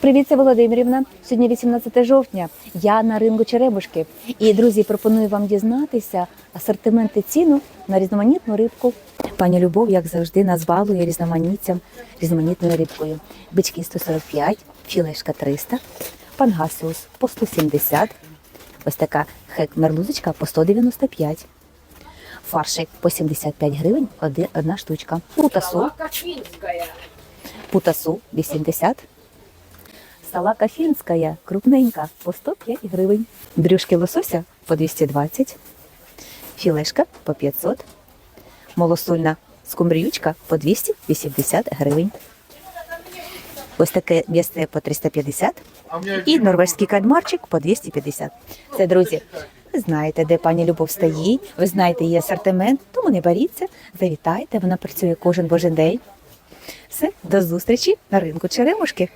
Привіт, це Володимирівна. Сьогодні 18 жовтня. Я на ринку Черемушки. І друзі, пропоную вам дізнатися асортимент і ціну на різноманітну рибку. Пані Любов, як завжди, назвалує різноманіттям різноманітною рибкою. Бички 145, філешка 300, пангасіус по 170, ось така хек мерлузочка по 195. Фаршик по 75 гривень, одна штучка. Путасу, путасу 80. Салака фінська, крупненька, по 105 гривень. Брюшки лосося по 220. Філешка по 500. Малосольна скумбріючка по 280 гривень. Ось таке м'ясне по 350. І норвезький кальмарчик по 250. Це, друзі, ви знаєте, де пані Любов стоїть, ви знаєте її асортимент, тому не боріться, завітайте, вона працює кожен божий день. Все, до зустрічі на ринку Черемушки.